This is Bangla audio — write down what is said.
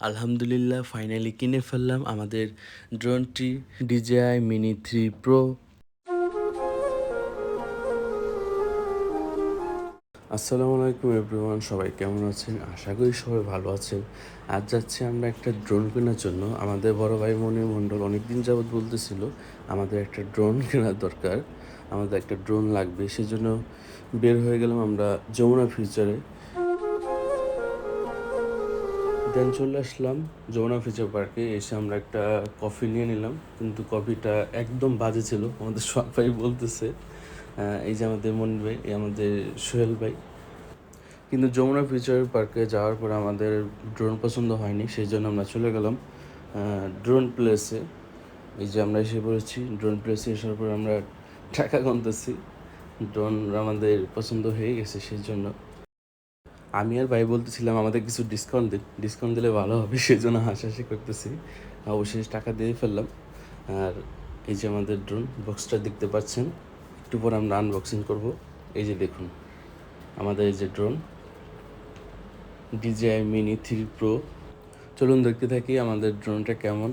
আলহামদুলিল্লাহ ফাইনালি কিনে ফেললাম আমাদের ড্রোনটি ডিজেআই মিনি থ্রি প্রো। আসসালামু আলাইকুম এভরিওয়ান, সবাই কেমন আছেন? আশা করি সবাই ভালো আছেন। আজ যাচ্ছি আমরা একটা ড্রোন কেনার জন্য। আমাদের বড় ভাই মনির মণ্ডল অনেকদিন যাবৎ বলতেছিল, আমাদের একটা ড্রোন কেনার দরকার, আমাদের একটা ড্রোন লাগবে। সেজন্য বের হয়ে গেলাম আমরা যমুনা ফিউচারে দেন চলে আসলাম যমুনা ফিচার পার্কে। এসে আমরা একটা কফি নিয়ে নিলাম। কিন্তু কফিটা একদম বাজে ছিল, আমাদের সবাই বলতেছে। এই যে আমাদের মন ভাই, এই আমাদের সোহেল ভাই। কিন্তু যমুনা ফিচার পার্কে যাওয়ার পর আমাদের ড্রোন পছন্দ হয়নি, সেই জন্য আমরা চলে গেলাম ড্রোন প্লেসে এই যে আমরা এসে পড়েছি ড্রোন প্লেসে আসার পর আমরা টাকা গুনতেছি। ড্রোন আমাদের পছন্দ হয়ে গেছে, সেই জন্য। আমি আর ভাই বলতেছিলাম, আমাদের কিছু ডিসকাউন্ট দিন ডিসকাউন্ট দিলে ভালো হবে সেই জন্য হাসাহাসি করতেছি। অবশেষ টাকা দিয়ে ফেললাম। আর এই যে আমাদের ড্রোন বক্সটা দেখতে পাচ্ছেন, একটু পর আমরা আনবক্সিং করব। এই যে দেখুন, আমাদের এই যে drone DJI mini three pro চলুন দেখতে থাকি আমাদের ড্রোনটা কেমন।